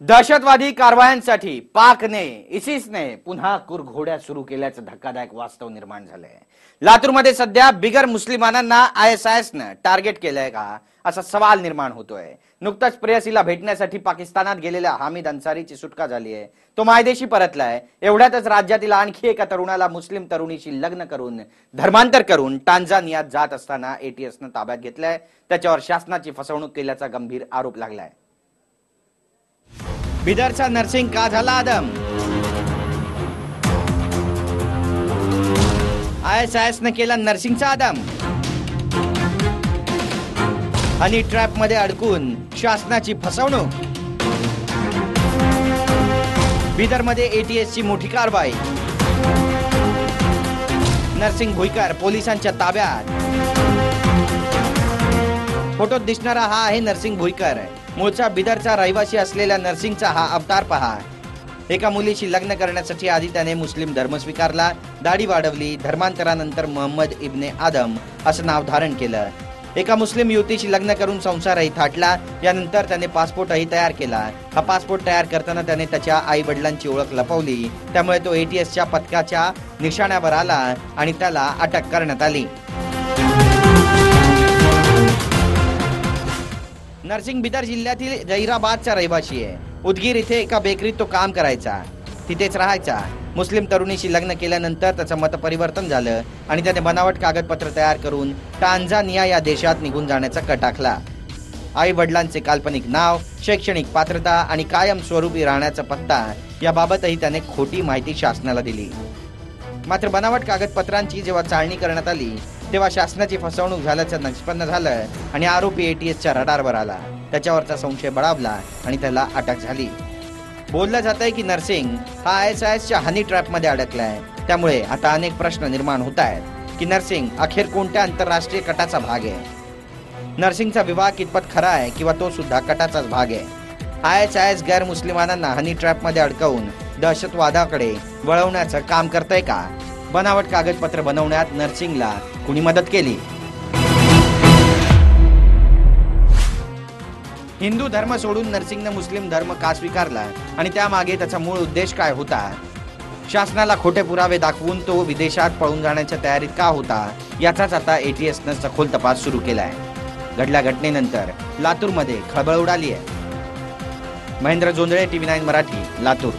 दहशतवादी कारवायांसाठी पाकने इसिसने पुन्हा कुरघोड्या सुरू केल्याचं धक्कादायक वास्तव निर्माण झालंय. लातूरमध्ये सध्या बिगर मुस्लिमांना आय एस आय एसनं टार्गेट केलंय का असा सवाल निर्माण होतोय. नुकताच प्रेयसीला भेटण्यासाठी पाकिस्तानात गेलेल्या हामिद अन्सारीची सुटका झाली आहे. तो मायदेशी परतलाय. एवढ्यातच राज्यातील आणखी एका तरुणाला मुस्लिम तरुणीशी लग्न करून धर्मांतर करून टांझानियात जात असताना एटीएसनं ताब्यात घेतलंय. त्याच्यावर शासनाची फसवणूक केल्याचा गंभीर आरोप लागलाय. बिदरचा नर्सिंग का झाला Adam. I S I S न केला नर्सिंगचा आदम. हनी ट्रॅपमध्ये अडकून शासनाची फसवणूक. बिदरमध्ये एटीएस ची मोठी कारवाई. नर्सिंग भुईकर पोलिसांच्या ताब्यात. फोटोत दिसणारा हा आहे नर्सिंग भुईकर. मूळचा बिदरचा रहिवासी असलेल्या नर्सिंगचा हा अवतार पहा. एका मुलीशी लग्न करण्यासाठी आधी त्याने मुस्लिम धर्म स्वीकारला दाढी वाढवली धर्मांतरानंतर मोहम्मद इब्ने आदम असं नाव धारण केलं. एका मुस्लिम युवतीशी लग्न करून संसारही थाटला यानंतर त्याने पासपोर्टही तयार केला. हा पासपोर्ट तयार करताना त्याने त्याच्या आई वडिलांची ओळख लपवली. त्यामुळे तो एटीएसच्या पथकाच्या निशाण्यावर आला आणि त्याला अटक करण्यात आली. नरसिंग बिदर जिल्ह्यातील जहिराबादचा रहिवासी आहे. उदगीर इथे एका बेकरीत तो काम करायचा. तिथेच राहायचा. मुस्लिम तरुणीशी लग्न केल्यानंतर त्याचं मतपरिवर्तन झालं आणि त्याने बनावट कागदपत्र तयार करून टांझानिया या देशात निघून जाण्याचा कट आखला. आई वडिलांचे काल्पनिक नाव शैक्षणिक पात्रता आणि कायम स्वरूपी राहण्याचा पत्ता याबाबतही त्याने खोटी माहिती शासनाला दिली. मात्र बनावट कागदपत्रांची जेव्हा चाळणी करण्यात आली तेव्हा शासनाची फसवणूक झाल्याचं निष्पन्न झालं आणि आरोपी एटीएसच्या रडारवर आला. त्याच्यावरचा संशय बळावला आणि त्याला अटक झाली. बोललं जात आहे की नर्सिंग हा आय एस आय एसच्या हनी ट्रॅपमध्ये अडकलाय. त्यामुळे आता अनेक प्रश्न निर्माण होत आहेत की नर्सिंग अखेर कोणत्या आंतरराष्ट्रीय कटाचा भाग आहे? नर्सिंगचा विवाह कितपत खरा आहे किंवा तो सुद्धा कटाचाच भाग आहे? आय एस आय एस गैर मुस्लिमांना हनी ट्रॅपमध्ये अडकवून दहशतवादाकडे वळवण्याचं काम करतंय का? बनावट कागदपत्र बनवण्यात नर्सिंगला कुणी मदत केली? हिंदू धर्म सोडून नर्सिंगनं मुस्लिम धर्म का स्वीकारला? आणि त्यामागे त्याचा मूळ उद्देश काय होता? शासनाला खोटे पुरावे दाखवून तो विदेशात पळून जाण्याच्या तयारीत का होता? याचाच आता एटीएसनं सखोल तपास सुरू केलाय. घडल्या घटनेनंतर लातूरमध्ये खळबळ उडाली आहे महेंद्र जोंधळे टीव्ही नाईन मराठी लातूर.